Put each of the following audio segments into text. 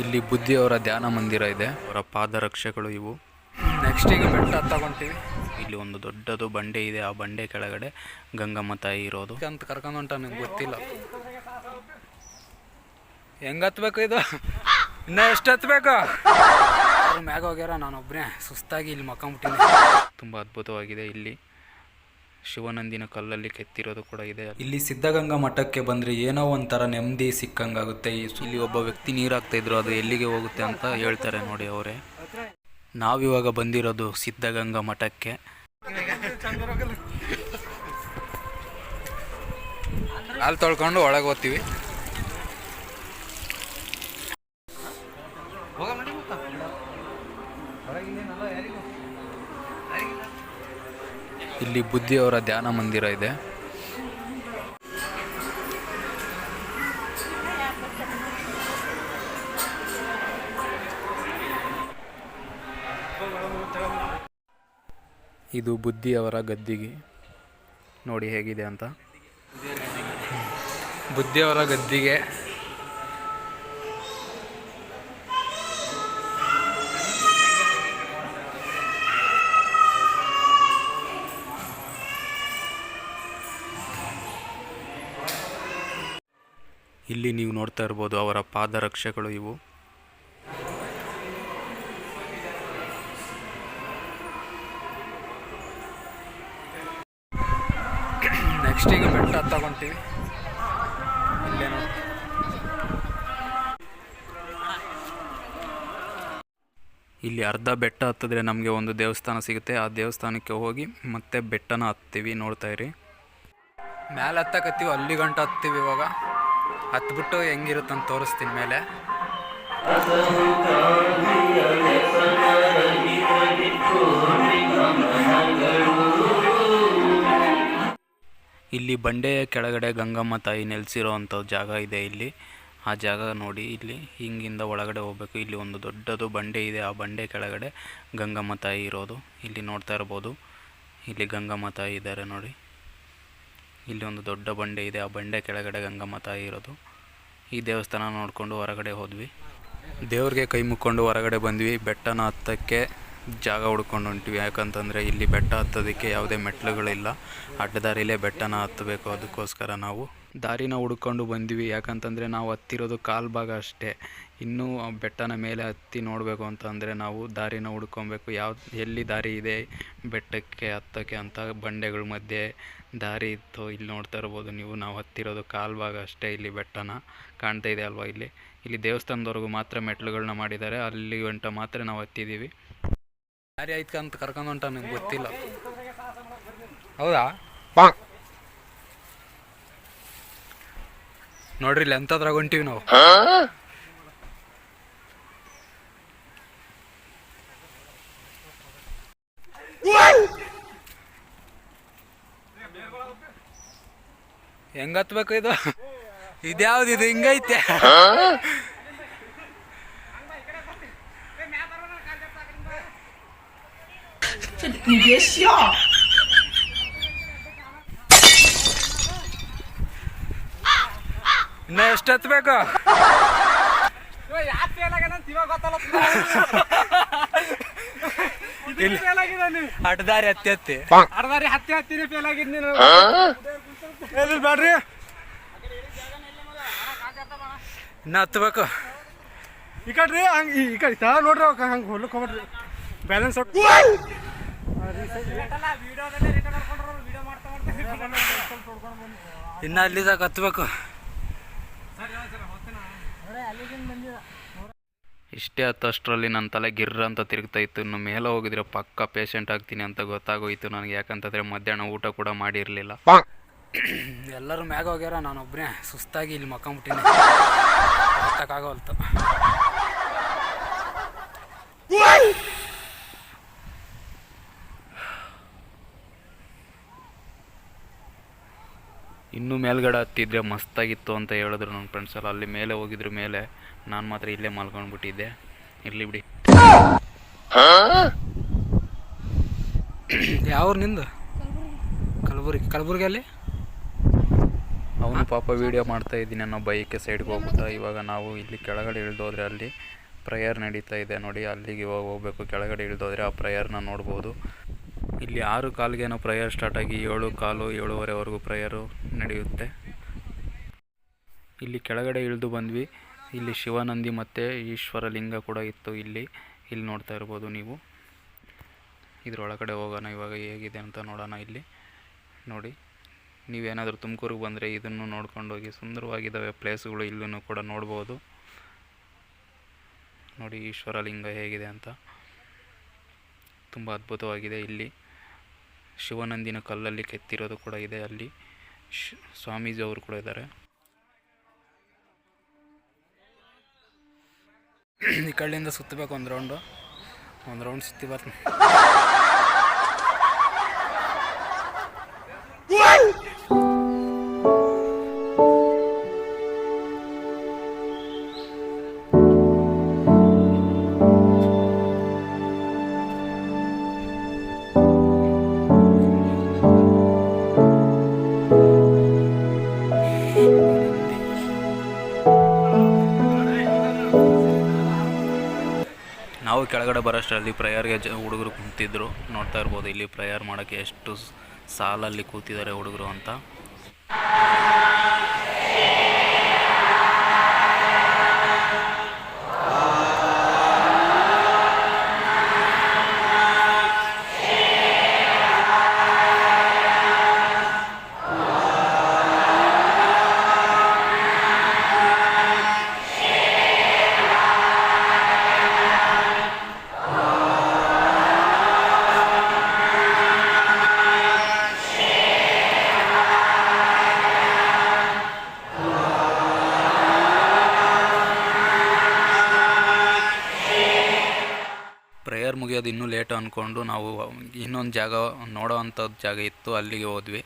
ಇಲ್ಲಿ ಬುದ್ಧಿಯವರ ಧ್ಯಾನ ಮಂದಿರ ಇದೆ. ಅವರ ಪಾದರಕ್ಷೆಗಳು ಇವು. ನೆಕ್ಸ್ಟ್ ಈಗ ಬೆಟ್ಟ ತಗೊಂತೀವಿ ಇಲ್ಲಿ ಒಂದು ದೊಡ್ಡದು ಬಂಡೆ ಇದೆ. ಆ ಬಂಡೆ ಕೆಳಗಡೆ ಗಂಗಮ್ಮ ತಾಯಿ ಇರೋದು. ಅಂತ ಕರ್ಕೊಂಡು ಹೊಂಟ ನನಗೆ ಗೊತ್ತಿಲ್ಲ. ಹೆಂಗ್ ಹತ್ಬೇಕು ಇದು? ಇನ್ನ ಎಷ್ಟು ಹತ್ಬೇಕು? ಮ್ಯಾಗ ಹೋಗ್ಯಾರ ನಾನೊಬ್ಬನೇ ಸುಸ್ತಾಗಿ ಇಲ್ಲಿ ಮಕ್ಕಂಬಿಟ್ಟಿನಿ. ತುಂಬ ಅದ್ಭುತವಾಗಿದೆ ಇಲ್ಲಿ. ಶಿವನಂದಿನ ಕಲ್ಲಲ್ಲಿ ಕೆತ್ತಿರೋದು ಕೂಡ ಇದೆ ಇಲ್ಲಿ ಸಿದ್ಧಗಂಗಾ ಮಠಕ್ಕೆ ಬಂದ್ರೆ ಏನೋ ಒಂಥರ ನೆಮ್ಮದಿ ಸಿಕ್ಕಂಗಾಗುತ್ತೆ. ಈ- ಇಲ್ಲಿ ಒಬ್ಬ ವ್ಯಕ್ತಿ ನೀರು ಹಾಕ್ತಾ ಇದ್ರು ಅದು ಎಲ್ಲಿಗೆ ಹೋಗುತ್ತೆ ಅಂತ ಹೇಳ್ತಾರೆ ನೋಡಿ ಅವರೇ. ನಾವಿವಾಗ ಬಂದಿರೋದು ಸಿದ್ಧಗಂಗಾ ಮಠಕ್ಕೆ. ಅಲ್ಲಿ ತೊಳ್ಕೊಂಡು ಒಳಗೆ ಹೋಗ್ತೀವಿ. ಇಲ್ಲಿ ಬುದ್ಧಿಯವರ ಧ್ಯಾನ ಮಂದಿರ ಇದೆ. ಇದು ಬುದ್ಧಿಯವರ ಗದ್ದಿಗೆ. ನೋಡಿ ಹೇಗಿದೆ ಅಂತ. ಬುದ್ಧಿಯವರ ಗದ್ದಿಗೆ ಇಲ್ಲಿ ನೀವು ನೋಡ್ತಾ ಇರ್ಬೋದು ಅವರ ಪಾದರಕ್ಷೆಗಳು ಇವು. ನೆಕ್ಸ್ಟ್ ಈಗ ಬೆಟ್ಟ ತಗೊಂತೀವಿ. ಇಲ್ಲೇ ಅರ್ಧ ಬೆಟ್ಟ ಹತ್ತಿದ್ರೆ ನಮಗೆ ಒಂದು ದೇವಸ್ಥಾನ ಸಿಗುತ್ತೆ. ಆ ದೇವಸ್ಥಾನಕ್ಕೆ ಹೋಗಿ ಮತ್ತೆ ಬೆಟ್ಟನ ಹತ್ತೀವಿ ನೋಡ್ತಾ ಇರಿ. ಮ್ಯಾಲೆ ಹತ್ತಕತ್ತೀವಿ, ಅಲ್ಲಿ ಗಂಟ ಹತ್ತೀವಿ ಇವಾಗ. ಹತ್ಬಿಟ್ಟು ಅಂತ ತೋರಿಸ್ತೀನಿ ಮೇಲೆ. ಇಲ್ಲಿ ಬಂಡೆಯ ಕೆಳಗಡೆ ಗಂಗಮ್ಮ ತಾಯಿ ನೆಲೆಸಿರೋ ಜಾಗ ಇದೆ ಇಲ್ಲಿ. ಆ ಜಾಗ ನೋಡಿ ಇಲ್ಲಿ ಹಿಂಗಿಂದ ಒಳಗಡೆ ಹೋಗ್ಬೇಕು. ಇಲ್ಲಿ ಒಂದು ದೊಡ್ಡದು ಬಂಡೆ ಇದೆ. ಆ ಬಂಡೆ ಕೆಳಗಡೆ ಗಂಗಮ್ಮ ತಾಯಿ ಇರೋದು. ಇಲ್ಲಿ ನೋಡ್ತಾ ಇರ್ಬೋದು. ಇಲ್ಲಿ ಗಂಗಮ್ಮ ತಾಯಿ ಇದ್ದಾರೆ ನೋಡಿ. ಇಲ್ಲಿ ಒಂದು ದೊಡ್ಡ ಬಂಡೆ ಇದೆ. ಆ ಬಂಡೆ ಕೆಳಗಡೆ ಗಂಗಮ್ಮ ತಾಯಿ ಇರೋದು. ಈ ದೇವಸ್ಥಾನ ನೋಡಿಕೊಂಡು ಹೊರಗಡೆ ಹೋದ್ವಿ. ದೇವ್ರಿಗೆ ಕೈ ಮುಕ್ಕೊಂಡು ಹೊರಗಡೆ ಬಂದ್ವಿ. ಬೆಟ್ಟನ ಹತ್ತಕ್ಕೆ ಜಾಗ ಹುಡ್ಕೊಂಡು ಹೊಂಟ್ವಿ. ಯಾಕಂತಂದರೆ ಇಲ್ಲಿ ಬೆಟ್ಟ ಹತ್ತೋದಕ್ಕೆ ಯಾವುದೇ ಮೆಟ್ಲುಗಳಿಲ್ಲ ಅಡ್ಡದಾರಿಲೇ ಬೆಟ್ಟನ ಹತ್ತಬೇಕು. ಅದಕ್ಕೋಸ್ಕರ ನಾವು ದಾರಿನ ಹುಡ್ಕೊಂಡು ಬಂದ್ವಿ. ಯಾಕಂತಂದರೆ ನಾವು ಹತ್ತಿರೋದು ಕಾಲು ಭಾಗ ಅಷ್ಟೇ. ಇನ್ನೂ ಬೆಟ್ಟನ ಮೇಲೆ ಹತ್ತಿ ನೋಡಬೇಕು ಅಂತಂದರೆ ನಾವು ದಾರಿನ ಹುಡ್ಕೊಬೇಕು. ಯಾವ, ಎಲ್ಲಿ ದಾರಿ ಇದೆ? ಬೆಟ್ಟಕ್ಕೆ, ಹತ್ತಕ್ಕೆ ಅಂತ ಬಂಡೆಗಳ ಮಧ್ಯೆ ದಾರಿ ಇತ್ತು. ಇಲ್ಲಿ ನೋಡ್ತಾ ಇರ್ಬೋದು ನೀವು. ನಾವು ಹತ್ತಿರೋದು ಕಾಲು ಭಾಗ ಅಷ್ಟೇ ಇಲ್ಲಿ ಬೆಟ್ಟನ. ಕಾಣ್ತಾ ಇದೆ ಅಲ್ವಾ ಇಲ್ಲಿ? ಇಲ್ಲಿ ದೇವಸ್ಥಾನದವರೆಗೂ ಮಾತ್ರ ಮೆಟ್ಲುಗಳನ್ನ ಮಾಡಿದ್ದಾರೆ. ಅಲ್ಲಿ ಗಂಟ ಮಾತ್ರ ನಾವು ಹತ್ತಿದ್ದೀವಿ ದಾರಿ ಆಯ್ತು ಅಂತ ಕರ್ಕೊಂಡು ಹೊಂಟ ನನಗೆ ಗೊತ್ತಿಲ್ಲ. ಹೌದಾ? ನೋಡ್ರಿ ಇಲ್ಲಿ ಎಂಥದ್ರಾಗ ಹೊಂಟೀವಿ ನಾವು. ಹೆಂಗ್ ಹತ್ಬೇಕು ಇದು? ಇದ್ಯಾವ್ದು ಇದು? ಹಿಂಗೈತೆ. ಇನ್ನ ಎಷ್ಟು ಹತ್ಬೇಕು ಅಡ್ದಾರಿ ಹತ್ತಿ ಹತ್ತಿ. ಅರ್ಧಾರಿ ಹತ್ತಿ ಹತ್ತಿನೇ ಫೇಲ್ ಆಗಿದ್ ನೀನು. ಎಲ್ಲಿ ಬ್ಯಾಡ್ರಿ ಇನ್ನ ಹತ್ಬೇಕು. ಈ ಕಡ್ರಿ ಹಂಗ ಈ ಕಡೆ ತಾ ನೋಡ್ರಿ ಅವಾಗ ಹಂಗೆ ಹೊಲಕ್ಕೆ ಹೋಗ್ರಿ ಬ್ಯಾಲೆನ್ಸ್ ಇನ್ನ ಅಲ್ಲಿದಾಗ ಹತ್ಬೇಕು. ಇಷ್ಟೇ ಹತ್ತಷ್ಟರಲ್ಲಿ ನನ್ನ ತಲೆ ಗಿರ್ರ ಅಂತ ತಿರುಗ್ತಾ ಇತ್ತು. ಇನ್ನು ಮೇಲೆ ಹೋಗಿದ್ರೆ ಪಕ್ಕ ಪೇಷಂಟ್ ಆಗ್ತೀನಿ ಅಂತ ಗೊತ್ತಾಗೋಯ್ತು ನನಗೆ. ಯಾಕಂತಂದರೆ ಮಧ್ಯಾಹ್ನ ಊಟ ಕೂಡ ಮಾಡಿರಲಿಲ್ಲ. ಎಲ್ಲರೂ ಮ್ಯಾಗ ಹೋಗ್ಯಾರ ನಾನೊಬ್ಬನೇ ಸುಸ್ತಾಗಿ ಇಲ್ಲಿ ಮಕ್ಕಂಬಿಟ್ಟಿನಿ. ಹತ್ತಕ್ಕಾಗೋಲ್ತು ಇನ್ನೂ ಮೇಲ್ಗಡೆ ಹತ್ತಿದ್ರೆ ಮಸ್ತಾಗಿತ್ತು ಅಂತ ಹೇಳಿದ್ರು ನನ್ನ ಫ್ರೆಂಡ್ಸ್ ಎಲ್ಲ. ಅಲ್ಲಿ ಮೇಲೆ ಹೋಗಿದ್ರು ಮೇಲೆ ನಾನು ಮಾತ್ರ ಇಲ್ಲೇ ಮಲ್ಕೊಂಡ್ಬಿಟ್ಟಿದ್ದೆ. ಇರ್ಲಿ ಬಿಡಿ. ಯಾವ ನಿಂದು? ಕಲಬುರ್ಗಿ. ಕಲಬುರ್ಗಿಯಲ್ಲಿ ಅವನು ಪಾಪ ವೀಡಿಯೋ ಮಾಡ್ತಾ ಇದ್ದೀನಿ ಅನ್ನೋ ಬೈಕ್ ಸೈಡ್ಗೆ ಹೋಗ್ಬಿಟ್ಟ. ಇವಾಗ ನಾವು ಇಲ್ಲಿ ಕೆಳಗಡೆ ಇಳಿದೋದ್ರೆ ಅಲ್ಲಿ ಪ್ರೇಯರ್ ನಡೀತಾ ಇದೆ ನೋಡಿ. ಅಲ್ಲಿಗೆ ಇವಾಗ ಹೋಗ್ಬೇಕು. ಕೆಳಗಡೆ ಇಳಿದೋದ್ರೆ ಆ ಪ್ರೇಯರ್ನ ನೋಡ್ಬೋದು. ಇಲ್ಲಿ ಆರು ಕಾಲಿಗೇನೋ ಪ್ರೇಯರ್ ಸ್ಟಾರ್ಟ್ ಆಗಿ ಏಳು ಕಾಲು ಏಳುವರೆವರೆಗೂ ಪ್ರೇಯರು ನಡೆಯುತ್ತೆ. ಇಲ್ಲಿ ಕೆಳಗಡೆ ಇಳಿದು ಬಂದ್ವಿ. ಇಲ್ಲಿ ಶಿವನಂದಿ ಮತ್ತು ಈಶ್ವರ ಲಿಂಗ ಕೂಡ ಇತ್ತು ಇಲ್ಲಿ. ಇಲ್ಲಿ ನೋಡ್ತಾ ಇರ್ಬೋದು ನೀವು. ಇದರೊಳಗಡೆ ಹೋಗೋಣ, ಇವಾಗ ಹೇಗಿದೆ ಅಂತ ನೋಡೋಣ ಇಲ್ಲಿ. ನೋಡಿ, ನೀವೇನಾದರೂ ತುಮಕೂರಿಗೆ ಬಂದರೆ ಇದನ್ನು ನೋಡ್ಕೊಂಡು ಹೋಗಿ, ಸುಂದರವಾಗಿದ್ದಾವೆ ಪ್ಲೇಸ್ಗಳು ಇಲ್ಲೂ ಕೂಡ ನೋಡ್ಬೋದು. ನೋಡಿ ಈಶ್ವರ ಲಿಂಗ ಹೇಗಿದೆ ಅಂತ. ತುಂಬ ಅದ್ಭುತವಾಗಿದೆ ಇಲ್ಲಿ. ಶಿವನಂದಿನ ಕಲ್ಲಲ್ಲಿ ಕೆತ್ತಿರೋದು ಕೂಡ ಇದೆ ಅಲ್ಲಿ. ಸ್ವಾಮೀಜಿ ಅವರು ಕೂಡ ಇದ್ದಾರೆ. ಈ ಕಡೆಯಿಂದ ಸುತ್ತಬೇಕು ಒಂದು ರೌಂಡು ಒಂದು ರೌಂಡ್ ಸುತ್ತಿ ಬರ್ತೀನಿ. ನಾವು ಕೆಳಗಡೆ ಬರೋಷ್ಟರಲ್ಲಿ ಪ್ರೇಯರ್ಗೆ ಜ, ಹುಡುಗರು ಕುಂತಿದ್ರು. ನೋಡ್ತಾ ಇರ್ಬೋದು ಇಲ್ಲಿ ಪ್ರೇಯರ್ ಮಾಡೋಕ್ಕೆ ಎಷ್ಟು ಸಾಲಲ್ಲಿ ಕೂತಿದ್ದಾರೆ ಹುಡುಗರು ಅಂತ. ಮುಗಿಯೋದು ಇನ್ನೂ ಲೇಟು ಅಂದ್ಕೊಂಡು ನಾವು ಇನ್ನೊಂದು ಜಾಗ ನೋಡೋ ಅಂಥದ್ದು ಜಾಗ ಇತ್ತು, ಅಲ್ಲಿಗೆ ಹೋದ್ವಿ.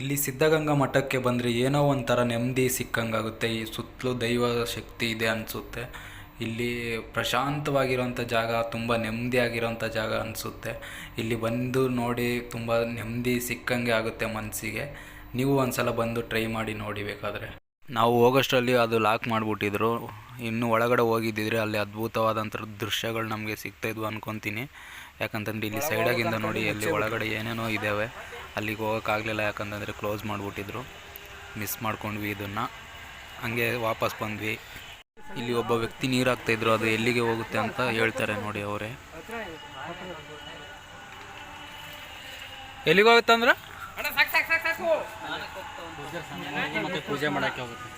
ಇಲ್ಲಿ ಸಿದ್ಧಗಂಗಾ ಮಠಕ್ಕೆ ಬಂದರೆ ಏನೋ ಒಂಥರ ನೆಮ್ಮದಿ ಸಿಕ್ಕಂಗಾಗುತ್ತೆ. ಈ ಸುತ್ತಲೂ ದೈವ ಶಕ್ತಿ ಇದೆ ಅನಿಸುತ್ತೆ. ಇಲ್ಲಿ ಪ್ರಶಾಂತವಾಗಿರೋಂಥ ಜಾಗ ತುಂಬ ನೆಮ್ಮದಿಯಾಗಿರೋಂಥ ಜಾಗ ಅನಿಸುತ್ತೆ. ಇಲ್ಲಿ ಬಂದು ನೋಡಿ ತುಂಬ ನೆಮ್ಮದಿ ಸಿಕ್ಕಂಗೆ ಆಗುತ್ತೆ ಮನಸ್ಸಿಗೆ ನೀವು ಒಂದ್ಸಲ ಬಂದು ಟ್ರೈ ಮಾಡಿ ನೋಡಿ ಬೇಕಾದರೆ. ನಾವು ಹೋಗೋಷ್ಟರಲ್ಲಿ ಅದು ಲಾಕ್ ಮಾಡಿಬಿಟ್ಟಿದ್ರು. ಇನ್ನು ಒಳಗಡೆ ಹೋಗಿದ್ದಿದ್ರೆ ಅಲ್ಲಿ ಅದ್ಭುತವಾದಂಥ ದೃಶ್ಯಗಳು ನಮಗೆ ಸಿಗ್ತಾಯಿದ್ವು ಅನ್ಕೊತೀನಿ. ಯಾಕಂತಂದ್ರೆ ಇಲ್ಲಿ ಸೈಡಾಗಿಂದ ನೋಡಿ ಅಲ್ಲಿ ಒಳಗಡೆ ಏನೇನೋ ಇದ್ದಾವೆ ಅಲ್ಲಿಗೆ ಹೋಗೋಕ್ಕಾಗಲಿಲ್ಲ ಯಾಕಂತಂದರೆ ಕ್ಲೋಸ್ ಮಾಡಿಬಿಟ್ಟಿದ್ರು. ಮಿಸ್ ಮಾಡ್ಕೊಂಡ್ವಿ ಇದನ್ನು. ಹಂಗೆ ವಾಪಸ್ ಬಂದ್ವಿ. ಇಲ್ಲಿ ಒಬ್ಬ ವ್ಯಕ್ತಿ ನೀರು ಹಾಕ್ತಾ ಇದ್ರು ಅದು ಎಲ್ಲಿಗೆ ಹೋಗುತ್ತೆ ಅಂತ ಹೇಳ್ತಾರೆ ನೋಡಿ ಅವರೇ. ಎಲ್ಲಿಗೆ ಹೋಗುತ್ತೆ ಅಂದ್ರೆ? ಪೂಜೆ ಮಾಡಕ್ಕೆ ಹೋಗುತ್ತೆ.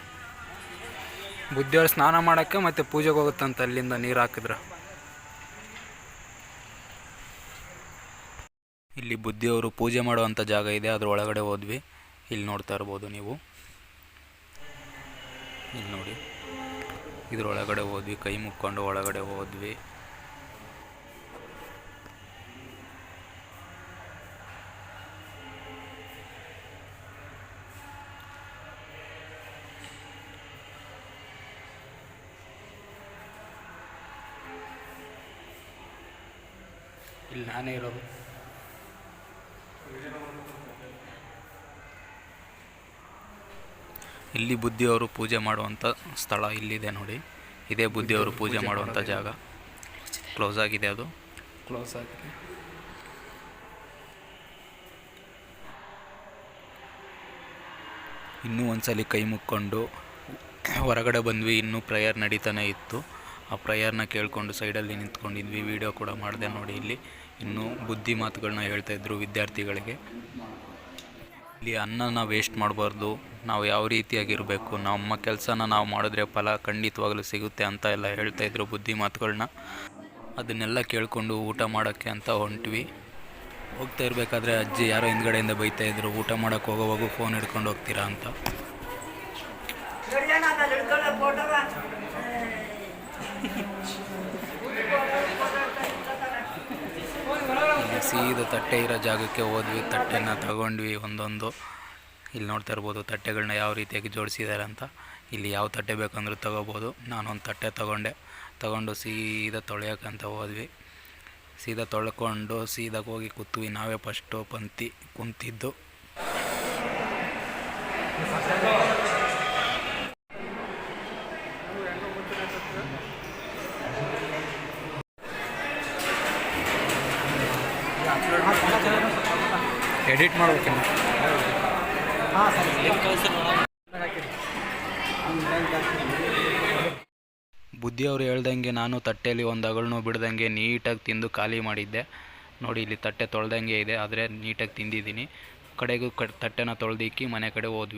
ಬುದ್ಧಿಯವ್ರು ಸ್ನಾನ ಮಾಡಕ್ಕೆ ಮತ್ತೆ ಪೂಜೆಗೆ ಹೋಗುತ್ತೆ ಅಂತ ಅಲ್ಲಿಂದ ನೀರು ಹಾಕಿದ್ರ. ಇಲ್ಲಿ ಬುದ್ಧಿಯವರು ಪೂಜೆ ಮಾಡುವಂಥ ಜಾಗ ಇದೆ ಅದ್ರ ಒಳಗಡೆ ಹೋದ್ವಿ. ಇಲ್ಲಿ ನೋಡ್ತಾ ಇರ್ಬೋದು ನೀವು. ಇಲ್ಲಿ ನೋಡಿ. ಇದ್ರೊಳಗಡೆ ಹೋದ್ವಿ ಕೈ ಮುಕ್ಕೊಂಡು ಒಳಗಡೆ ಹೋದ್ವಿ. ಇಲ್ಲಿ ನಾನೇ ಇರೋದು. ಇಲ್ಲಿ ಬುದ್ಧಿಯವರು ಪೂಜೆ ಮಾಡುವಂಥ ಸ್ಥಳ ಇಲ್ಲಿದೆ ನೋಡಿ. ಇದೇ ಬುದ್ಧಿಯವರು ಪೂಜೆ ಮಾಡುವಂಥ ಜಾಗ. ಕ್ಲೋಸ್ ಆಗಿದೆ ಅದು. ಕ್ಲೋಸ್ ಆಗಿದೆ. ಇನ್ನೂ ಒಂದ್ಸಲಿ ಕೈ ಮುಕ್ಕೊಂಡು ಹೊರಗಡೆ ಬಂದ್ವಿ. ಇನ್ನೂ ಪ್ರೇಯರ್ ನಡೀತಾನೆ ಇತ್ತು. ಆ ಪ್ರೇಯರ್ನ ಕೇಳಿಕೊಂಡು ಸೈಡಲ್ಲಿ ನಿಂತ್ಕೊಂಡಿದ್ವಿ. ವಿಡಿಯೋ ಕೂಡ ಮಾಡಿದೆ ನೋಡಿ ಇಲ್ಲಿ. ಇನ್ನೂ ಬುದ್ಧಿ ಮಾತುಗಳನ್ನ ಹೇಳ್ತಾಯಿದ್ರು ವಿದ್ಯಾರ್ಥಿಗಳಿಗೆ. ಇಲ್ಲಿ ಅನ್ನನ ವೇಸ್ಟ್ ಮಾಡಬಾರ್ದು. ನಾವು ಯಾವ ರೀತಿಯಾಗಿರಬೇಕು ನಮ್ಮ ಕೆಲಸನ ನಾವು ಮಾಡಿದ್ರೆ ಫಲ ಖಂಡಿತವಾಗಲೂ ಸಿಗುತ್ತೆ ಅಂತ ಎಲ್ಲ ಹೇಳ್ತಾ ಇದ್ರು ಬುದ್ಧಿ ಮಾತುಗಳನ್ನ ಅದನ್ನೆಲ್ಲ ಕೇಳಿಕೊಂಡು ಊಟ ಮಾಡೋಕ್ಕೆ ಅಂತ ಹೊಂಟ್ವಿ. ಹೋಗ್ತಾ ಇರಬೇಕಾದ್ರೆ ಅಜ್ಜಿ ಯಾರೋ ಹಿಂದ್ಗಡೆಯಿಂದ ಬೈತಾ ಇದ್ರು ಊಟ ಮಾಡೋಕ್ಕೆ ಹೋಗೋವಾಗೂ ಫೋನ್ ಹಿಡ್ಕೊಂಡು ಹೋಗ್ತೀರಾ ಅಂತ ಇಲ್ಲಿ ಸೀದಾ ತಟ್ಟೆ ಇರೋ ಜಾಗಕ್ಕೆ ಹೋದ್ವಿ, ತಟ್ಟೆನ ತಗೊಂಡ್ವಿ ಒಂದೊಂದು. ಇಲ್ಲಿ ನೋಡ್ತಾ ಇರ್ಬೋದು ತಟ್ಟೆಗಳನ್ನ ಯಾವ ರೀತಿಯಾಗಿ ಜೋಡಿಸಿದ್ದಾರೆ ಅಂತ. ಇಲ್ಲಿ ಯಾವ ತಟ್ಟೆ ಬೇಕಂದ್ರೂ ತಗೋಬೋದು. ನಾನೊಂದು ತಟ್ಟೆ ತಗೊಂಡೆ. ತಗೊಂಡು ಸೀದಾ ತೊಳೆಯೋಕ್ಕಂತ ಹೋದ್ವಿ. ಸೀದಾ ತೊಳ್ಕೊಂಡು ಸೀದಾಗ ಹೋಗಿ ಕೂತ್ವಿ. ನಾವೇ ಫಸ್ಟು ಪಂತಿ ಕುಂತಿದ್ದು. ಎಡಿಟ್ ಮಾಡ್ಬೇಕಿನ್ನು. ಬುದ್ಧಿ ಅವರು ಹೇಳ್ದಂಗೆ ನಾನು ತಟ್ಟೆಯಲ್ಲಿ ಒಂದು ಅಗಳನ್ನೂ ಬಿಡ್ದಂಗೆ ನೀಟಾಗಿ ತಿಂದು ಖಾಲಿ ಮಾಡಿದ್ದೆ. ನೋಡಿ, ಇಲ್ಲಿ ತಟ್ಟೆ ತೊಳ್ದಂಗೆ ಇದೆ, ಆದರೆ ನೀಟಾಗಿ ತಿಂದಿದ್ದೀನಿ. ಕಡೆಗೂ ಕ ತಟ್ಟೆನ ತೊಳೆದಿಕ್ಕಿ ಮನೆ ಕಡೆ ಹೋದ್ವಿ.